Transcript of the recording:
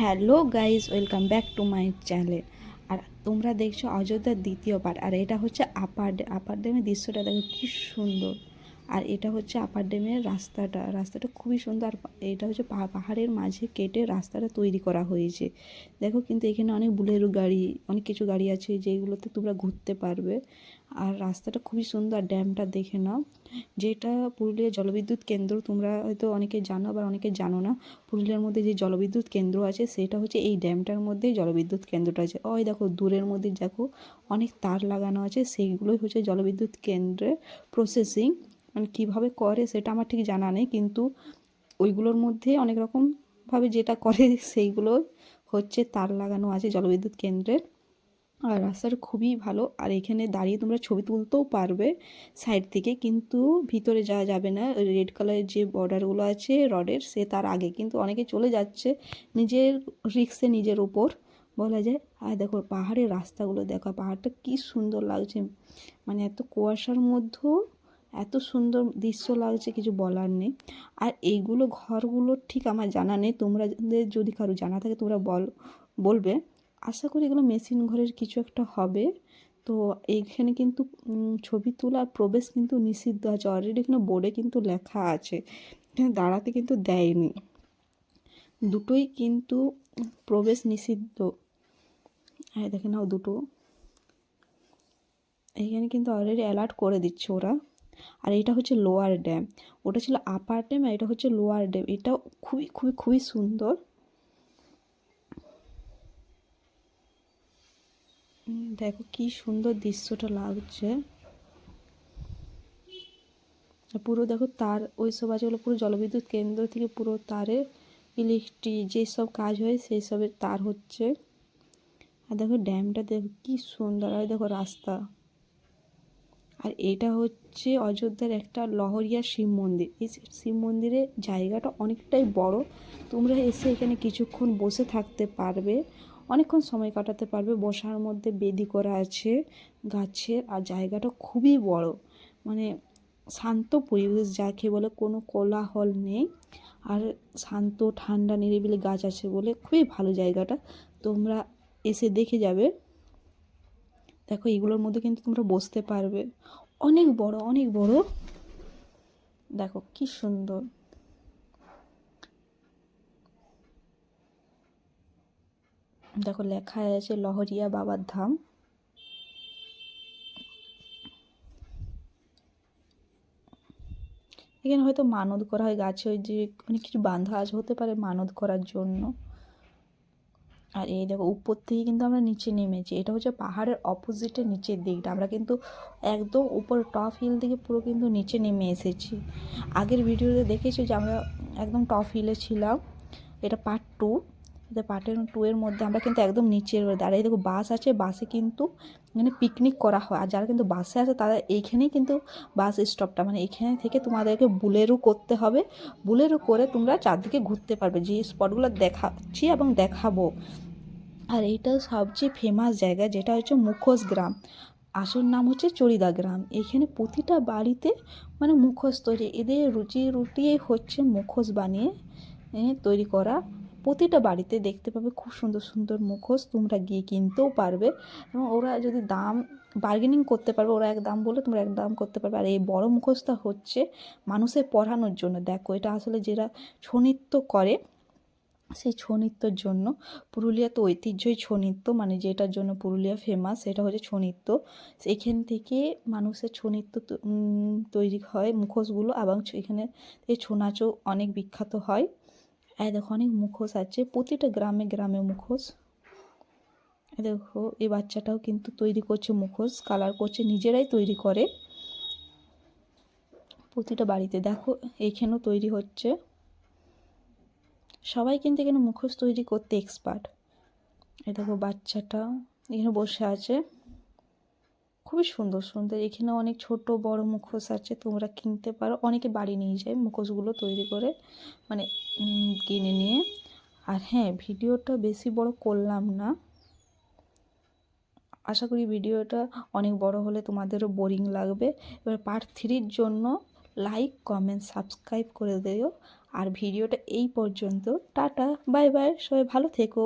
Hello guys welcome back to my channel. আর তোমরা দেখছ অযোধ্যার দ্বিতীয় পার্ট, আর এটা হচ্ছে আপার ডে, আপার ডেমের দৃশ্যটা দেখো কী সুন্দর। আর এটা হচ্ছে আপার ড্যামের রাস্তাটা। রাস্তাটা খুবই সুন্দর। আর এটা হচ্ছে পাহাড়ের মাঝে কেটে রাস্তাটা তৈরি করা হয়েছে। দেখো কিন্তু এখানে অনেক বুলেরো গাড়ি, অনেক কিছু গাড়ি আছে যেগুলোতে তোমরা ঘুরতে পারবে। আর রাস্তাটা খুবই সুন্দর ড্যামটা দেখে নাও। যেটা পুরুলিয়া জলবিদ্যুৎ কেন্দ্র, তোমরা হয়তো অনেকে জানো আবার অনেকে জানো না, পুরুলিয়ার মধ্যে যে জলবিদ্যুৎ কেন্দ্র আছে, সেটা হচ্ছে এই ড্যামটার মধ্যেই জলবিদ্যুৎ কেন্দ্রটা আছে। ওই দেখো, দূরের মধ্যে দেখো অনেক তার লাগানো আছে। সেইগুলোই হচ্ছে জলবিদ্যুৎ কেন্দ্রে প্রসেসিং মানে কীভাবে করে সেটা আমার ঠিক জানা নেই, কিন্তু ওইগুলোর মধ্যে অনেক রকমভাবে যেটা করে সেইগুলো হচ্ছে তার লাগানো আছে জলবিদ্যুৎ কেন্দ্রের। আর রাস্তাটা খুবই ভালো, আর এখানে দাঁড়িয়ে তোমরা ছবি তুলতেও পারবে সাইড থেকে, কিন্তু ভিতরে যাওয়া যাবে না। রেড কালারের যে বর্ডারগুলো আছে রডের, সে তার আগে, কিন্তু অনেকে চলে যাচ্ছে নিজের রিক্সে নিজের ওপর, বলা যায়। আর দেখো, পাহাড়ের রাস্তাগুলো, দেখো, পাহাড়টা কি সুন্দর লাগছে। মানে এত কুয়াশার মধ্যেও এত সুন্দর দৃশ্য লাগছে, কিছু বলার নেই। আর এইগুলো ঘরগুলো ঠিক আমার জানা নেই। তোমরা যদি কারও জানা থাকে, তোমরা বল, বলবে। আশা করি এগুলো মেশিন ঘরের কিছু একটা হবে। তো এইখানে কিন্তু ছবি তোলার প্রবেশ কিন্তু নিষিদ্ধ আছে। অলরেডি এখানে বোর্ডে কিন্তু লেখা আছে। এখানে দাঁড়াতে কিন্তু দেয়নি। দুটোই কিন্তু প্রবেশ নিষিদ্ধ। হ্যাঁ দেখে নাও দুটো। এইখানে কিন্তু অলরেডি অ্যালার্ট করে দিচ্ছে ওরা। আর এটা হচ্ছে লোয়ার ড্যাম। ওটা ছিল আপার ড্যাম আর এটা হচ্ছে লোয়ার ড্যাম। এটা খুবই খুবই খুবই সুন্দর। দেখো কি সুন্দর দৃশ্যটা লাগছে। পুরো দেখো তার, ওই সব আছে পুরো জলবিদ্যুৎ কেন্দ্র থেকে পুরো তারে ইলেকট্রিক যেসব কাজ হয় সেই সবের তার হচ্ছে। আর দেখো ড্যামটা দেখো কি সুন্দর। আর দেখো রাস্তা। আর এটা হচ্ছে অযোধ্যার একটা লহরিয়া শিব মন্দির। এই শিব মন্দিরের জায়গাটা অনেকটাই বড়। তোমরা এসে এখানে কিছুক্ষণ বসে থাকতে পারবে। অনেকক্ষণ সময় কাটাতে পারবে। বসার মধ্যে বেদি করা আছে গাছের আর জায়গাটা খুবই বড়। মানে শান্ত পরিবেশ, যাকে বলে কোনো কোলাহল নেই। আর শান্ত, ঠান্ডা, নিরিবিলি গাছ আছে বলে খুবই ভালো জায়গাটা। তোমরা এসে দেখে যাবে। দেখো, এগুলোর মধ্যে কিন্তু তোমরা বসতে পারবে। অনেক বড় অনেক বড়। দেখো, কি সুন্দর। দেখো, লেখা আছে লহরিয়া বাবার ধাম। এখানে হয়তো মানত করা হয়, গাছে ওই যে অনেক কিছু বাঁধা আছে, হতে পারে মানত করার জন্য। আর এই দেখো, উপর থেকে কিন্তু আমরা নিচে নেমেছি। এটা হচ্ছে পাহাড়ের অপোজিটে নিচের দিকটা। আমরা কিন্তু একদম উপর টপ হিল থেকে পুরো কিন্তু নিচে নেমে এসেছি। আগের ভিডিওতে দেখেছি যে আমরা একদম টপ হিলে ছিলাম? এটা পার্ট টু এটা পার্টের টু এর মধ্যে আমরা কিন্তু একদম নিচের দাঁড়িয়ে দেখো বাস আছে বাসে কিন্তু এখানে পিকনিক করা হয়। আর যারা কিন্তু বাসে আছে, তারা এইখানেই কিন্তু বাস স্টপটা মানে এখানে থেকে তোমাদেরকে বুলেরো করতে হবে। বুলেরো করে তোমরা চারদিকে ঘুরতে পারবে। যে স্পটগুলো দেখাচ্ছি এবং দেখাবো। আর এইটা সবচেয়ে ফেমাস জায়গা, যেটা হচ্ছে মুখোশ গ্রাম। আসল নাম হচ্ছে চড়িদা গ্রাম। এখানে প্রতিটা বাড়িতে মানে মুখোশ তৈরি। এদের রুচি রুটি হচ্ছে মুখোশ বানিয়ে তৈরি করা প্রতিটা বাড়িতে দেখতে পাবে খুব সুন্দর সুন্দর মুখোশ, তোমরা গিয়ে কিনতেও পারবে। এবং ওরা যদি দাম বার্গেনিং করতে পারবে, ওরা এক দাম বলে তোমরা এক দাম করতে পারবে। আর এই বড় মুখোশটা হচ্ছে মানুষের পড়ানোর জন্য। দেখো, এটা আসলে যারা ছৌ নৃত্য করে, সেই ছৌ নৃত্যর জন্য পুরুলিয়া তো ঐতিহ্যই ছৌ নৃত্য মানে যেটার জন্য পুরুলিয়া ফেমাস সেটা হচ্ছে ছৌ নৃত্য। সেইখান থেকে মানুষের ছৌ নৃত্য তৈরি হয় মুখোশগুলো, এবং এখানে এই ছৌ নাচও অনেক বিখ্যাত হয়। এই দেখো অনেক মুখোশ আছে, প্রতিটা গ্রামে গ্রামে মুখোশ। দেখো, এই বাচ্চাটাও কিন্তু তৈরি করছে মুখোশ কালার করছে, নিজেরাই তৈরি করে। প্রতিটা বাড়িতে দেখো, এইখানেও তৈরি হচ্ছে। সবাই কিন্তু এখানে মুখোশ তৈরি করতে এক্সপার্ট এই দেখো বাচ্চাটা এখানে বসে আছে। খুবই সুন্দর সুন্দর। এখানে অনেক ছোট, বড় মুখোশ আছে, তোমরা কিনতে পারো। অনেকে বাড়ি নিয়ে যায় মুখোশগুলো তৈরি করে মানে কিনে নিয়ে। আর হ্যাঁ ভিডিওটা বেশি বড় করলাম না। আশা করি ভিডিওটা অনেক বড় হলে তোমাদেরও বোরিং লাগবে। এবার পার্ট থ্রির জন্য লাইক কমেন্ট সাবস্ক্রাইব করে দিও। আর ভিডিওটা এই পর্যন্ত। টাটা বাই বাই সবাই ভালো থেকো।